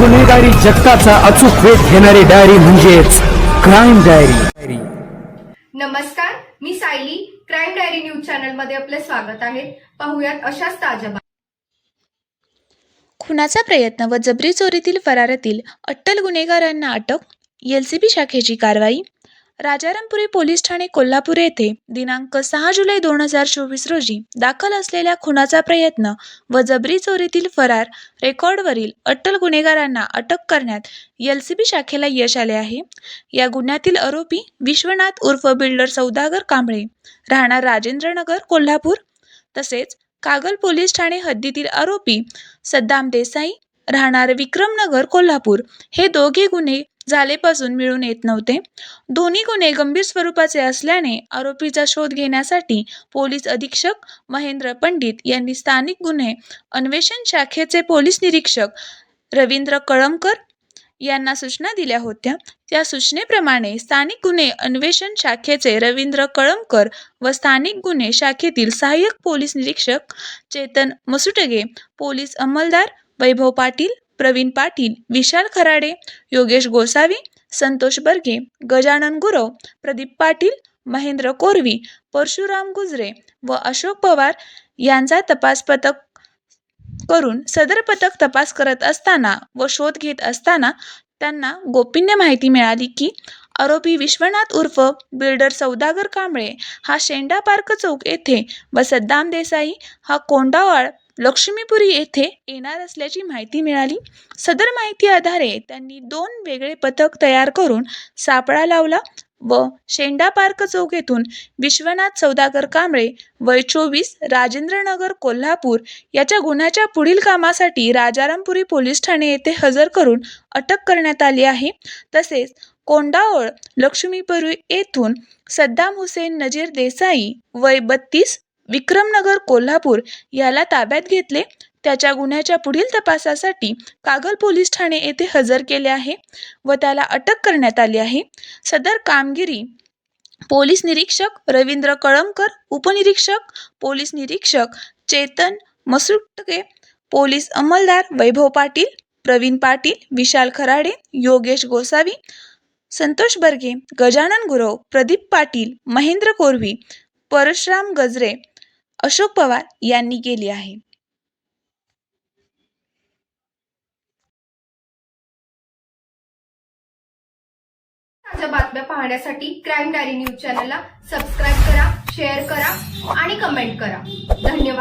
गुन्हेगारी जगताचा अचूक वेध घेणारी डायरी म्हणजेच क्राईम डायरी. नमस्कार मी सायली. क्राईम डायरी न्यूज चॅनलमध्ये आपले स्वागत आहे. पाहुयात अशाच ताज्या. खुनाचा प्रयत्न व जबरी चोरीतील फरारातील अट्टल गुन्हेगारांना अटक एलसीबी शाखेची कारवाई राजारामपुरी पोलीस ठाणे कोल्हापूर येथे दिनांक सहा जुलै दोन हजार चोवीस रोजी दाखल असलेल्या खुनाचा प्रयत्न व जबरी चोरीतील फरार रेकॉर्डवरील अट्टल गुन्हेगारांना अटक करण्यात एलसीबी शाखेला यश आले आहे. या गुन्ह्यातील आरोपी विश्वनाथ उर्फ बिल्डर सौदागर कांबळे राहणार राजेंद्रनगर कोल्हापूर. तसेच कागल पोलीस ठाणे हद्दीतील आरोपी सद्दाम देसाई राहणार विक्रमनगर कोल्हापूर. हे दोघे गुन्हे झालेपासून मिळून येत नव्हते. दोन्ही गुन्हे गंभीर स्वरूपाचे असल्याने आरोपीचा शोध घेण्यासाठी पोलीस अधीक्षक महेंद्र पंडित यांनी स्थानिक गुन्हे अन्वेषण शाखेचे पोलीस निरीक्षक रवींद्र कळमकर यांना सूचना दिल्या होत्या. त्या सूचनेप्रमाणे स्थानिक गुन्हे अन्वेषण शाखेचे रवींद्र कळमकर व स्थानिक गुन्हे शाखेतील सहाय्यक पोलीस निरीक्षक चेतन मसुटगे पोलीस अंमलदार वैभव पाटील प्रवीण पाटील विशाल खराडे योगेश गोसावी संतोष बर्गे गजानन गुरव प्रदीप पाटील महेंद्र कोरवी परशुराम गुजरे व अशोक पवार यांचा तपास पथक करून सदर पथक तपास करत असताना व शोध घेत असताना त्यांना गोपनीय माहिती मिळाली की आरोपी विश्वनाथ उर्फ बिल्डर सौदागर कांबळे हा शेंडा पार्क चौक येथे व सद्दाम देसाई हा कोंडावाळ लक्ष्मीपुरी येथे येणार असल्याची माहिती मिळाली. सदर माहिती आधारे त्यांनी दोन वेगळे पथक तयार करून सापळा लावला व शेंडा पार्क चौक येथून विश्वनाथ सौदागर कांबळे वय चोवीस राजेंद्रनगर कोल्हापूर याच्या गुन्ह्याच्या पुढील कामासाठी राजारामपुरी पोलीस ठाणे येथे हजर करून अटक करण्यात आली आहे. तसेच कोंडावळ लक्ष्मीपुरी येथून सद्दाम हुसेन नजीर देसाई वय बत्तीस विक्रमनगर कोल्हापूर याला ताब्यात घेतले. त्याच्या गुन्ह्याच्या पुढील तपासासाठी कागल पोलीस ठाणे येथे हजर केले आहे व त्याला अटक करण्यात आली आहे. सदर कामगिरी पोलीस निरीक्षक रवींद्र कळमकर उपनिरीक्षक पोलीस निरीक्षक चेतन मसुटके पोलीस अंमलदार वैभव पाटील प्रवीण पाटील विशाल खराडे योगेश गोसावी संतोष बर्गे गजानन गुरव प्रदीप पाटील महेंद्र कोरवी परशुराम गजरे अशोक पवार यांनी केली आहे. ताज्या बातम्या पाहण्यासाठी क्राईम डायरी न्यूज चॅनलला सबस्क्राईब करा शेअर करा आणि कमेंट करा. धन्यवाद.